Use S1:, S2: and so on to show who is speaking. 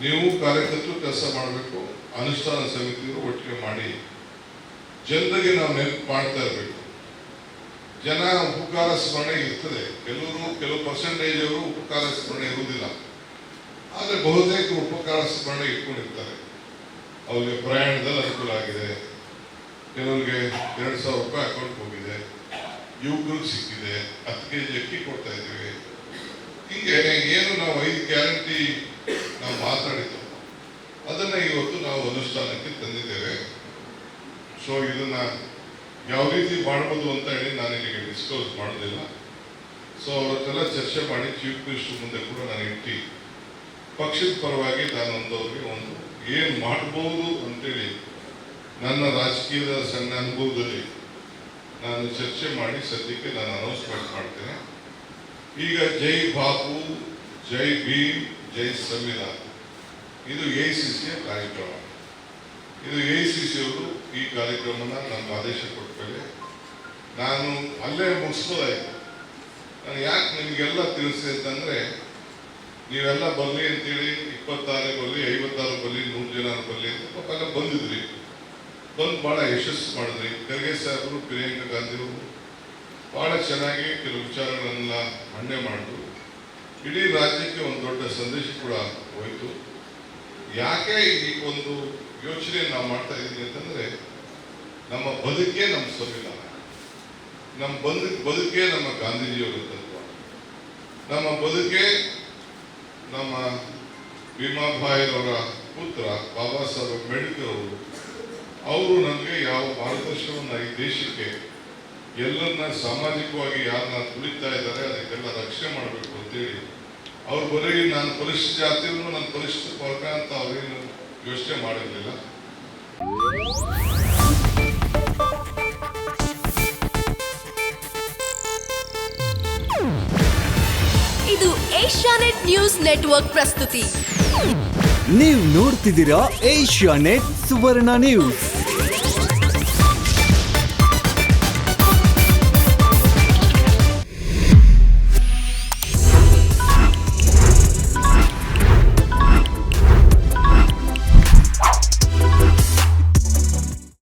S1: ನೀವು ಕಾರ್ಯಕರ್ತರು ಕೆಲಸ ಮಾಡಬೇಕು, ಅನುಷ್ಠಾನ ಸಮಿತಿಯವರು ಒಟ್ಟಿಗೆ ಮಾಡಿ, ಜನರಿಗೆ ನಾವು ನೆನಪು ಮಾಡ್ತಾ ಇರಬೇಕು. ಜನ ಉಪಕಾರ ಸ್ಮರಣೆ ಇರ್ತದೆ. ಕೆಲವರು, ಕೆಲವು ಪರ್ಸೆಂಟೇಜ್ ಅವರು ಉಪಕಾರ ಸ್ಮರಣೆ ಇರುವುದಿಲ್ಲ. ಆದರೆ ಬಹುತೇಕ ಉಪಕಾರ ಸ್ಮರಣೆ ಇಟ್ಕೊಂಡಿರ್ತಾರೆ. ಅವರಿಗೆ ಪ್ರಯಾಣದಲ್ಲಿ ಅನುಕೂಲ ಆಗಿದೆ. ಕೆಲವರಿಗೆ ಎರಡು ಸಾವಿರ ರೂಪಾಯಿ ಅಕೌಂಟ್ ಹೋಗಿದೆ. ಯುವಕರಿಗೆ ಸಿಕ್ಕಿದೆ. ಹತ್ತು ಕೆ ಜಿ ಅಕ್ಕಿ ಕೊಡ್ತಾ ಇದ್ದೀವಿ. ಹೀಗೆ ಏನು ನಾವು ಐದು ಗ್ಯಾರಂಟಿ ನಾವು ಅದನ್ನು ಇವತ್ತು ನಾವು ಅನುಷ್ಠಾನಕ್ಕೆ ತಂದಿದ್ದೇವೆ. ಸೊ ಇದನ್ನು ಯಾವ ರೀತಿ ಮಾಡ್ಬೋದು ಅಂತ ಹೇಳಿ ನಾನು ಇಲ್ಲಿಗೆ ಡಿಸ್ಕಸ್ ಮಾಡೋದಿಲ್ಲ ಸೊ ಅವರತ್ತೆಲ್ಲ ಚರ್ಚೆ ಮಾಡಿ ಚೀಫ್ ಮಿನಿಸ್ಟರ್ ಮುಂದೆ ಕೂಡ ನಾನು ಇಟ್ಟು ಪಕ್ಷದ ಪರವಾಗಿ ನಾನು ಅಂದವ್ರಿಗೆ ಒಂದು, ಏನು ಮಾಡ್ಬೋದು ಅಂತೇಳಿ ನನ್ನ ರಾಜಕೀಯದ ಸಣ್ಣ ಅನುಭವದಲ್ಲಿ ನಾನು ಚರ್ಚೆ ಮಾಡಿ ಸದ್ಯಕ್ಕೆ ನಾನು ಅನೌನ್ಸ್ಮೆಂಟ್ ಮಾಡ್ತೇನೆ. ಈಗ ಜೈ ಬಾಪು, ಜೈ ಭೀಮ್, ಜೈ ಸಂವಿಧಾನ. ಇದು ಎ ಸಿ ಸಿಯ ಕಾರ್ಯಕ್ರಮ. ಇದು ಎ ಸಿ ಸಿ ಅವರು ಈ ಕಾರ್ಯಕ್ರಮನ ನಮ್ಮ ಆದೇಶ ಕೊಟ್ಟ ನಾನು ಅಲ್ಲೇ ಮುಗಿಸ್ಬೋದಾಯ್ತು. ನಾನು ಯಾಕೆ ನಿಮಗೆಲ್ಲ ತಿಳಿಸಿ ಅಂತಂದರೆ, ನೀವೆಲ್ಲ ಬರಲಿ ಅಂತೇಳಿ, ಇಪ್ಪತ್ತಾರು ಬರಲಿ ಐವತ್ತಾರು ಬರಲಿ ನೂರು ಜನ ಬರಲಿ ಅಂತ ಬಂದಿದ್ರಿ. ಬಂದು ಭಾಳ ಯಶಸ್ಸು ಮಾಡಿದ್ರಿ. ಖರ್ಗೆ ಸಾಹೇಬರು, ಪ್ರಿಯಾಂಕಾ ಗಾಂಧಿಯವರು ಭಾಳ ಚೆನ್ನಾಗಿ ಕೆಲವು ವಿಚಾರಗಳನ್ನೆಲ್ಲ ಮಂಡನೆ ಮಾಡಿದ್ರು. ಇಡೀ ರಾಜ್ಯಕ್ಕೆ ಒಂದು ದೊಡ್ಡ ಸಂದೇಶ ಕೂಡ ಹೋಯಿತು. ಯಾಕೆ ಈ ಒಂದು ಯೋಚನೆ ನಾವು ಮಾಡ್ತಾ ಇದ್ದೀವಿ ಅಂತಂದ್ರೆ, ನಮ್ಮ ಬದುಕೇ ನಮ್ಮ ಸಂವಿಧಾನ ನಮ್ಮ ಬದು, ಬದುಕೇ ನಮ್ಮ ಗಾಂಧೀಜಿಯವರ ತತ್ವ. ನಮ್ಮ ಬದುಕೇ ನಮ್ಮ ಭೀಮಾಭಾಯಿರವರ ಪುತ್ರ, ಬಾಬಾ ಸಾಹೇಬ್ ಅಂಬೇಡ್ಕರ್ ಅವರು. ಅವರು ನಮಗೆ ಯಾವ ಮಾರ್ಗದರ್ಶನವನ್ನು ಈ ದೇಶಕ್ಕೆ ಎಲ್ಲರನ್ನ ಸಾಮಾಜಿಕವಾಗಿ ಯಾರನ್ನ ತುಳಿತಾ ಇದ್ದಾರೆ ಅದಕ್ಕೆಲ್ಲ ರಕ್ಷಣೆ ಮಾಡಬೇಕು ಅಂತೇಳಿ ಅವ್ರ ಬರೀ ನಾನು ಪರಿಶಿಷ್ಟ ಜಾತಿಯನ್ನು ನನ್ನ ಪರಿಶಿಷ್ಟ ವರ್ಗ ಅಂತ ಅವರೇನು ಯೋಚನೆ ಮಾಡಿರಲಿಲ್ಲ.
S2: ಇದು ಏಷ್ಯಾನೆಟ್ ನ್ಯೂಸ್ ನೆಟ್ವರ್ಕ್ ಪ್ರಸ್ತುತಿ.
S3: ನೀವು ನೋಡ್ತಿದ್ದೀರಾ ಏಷ್ಯಾ ನೆಟ್ ಸುವರ್ಣ ನ್ಯೂಸ್.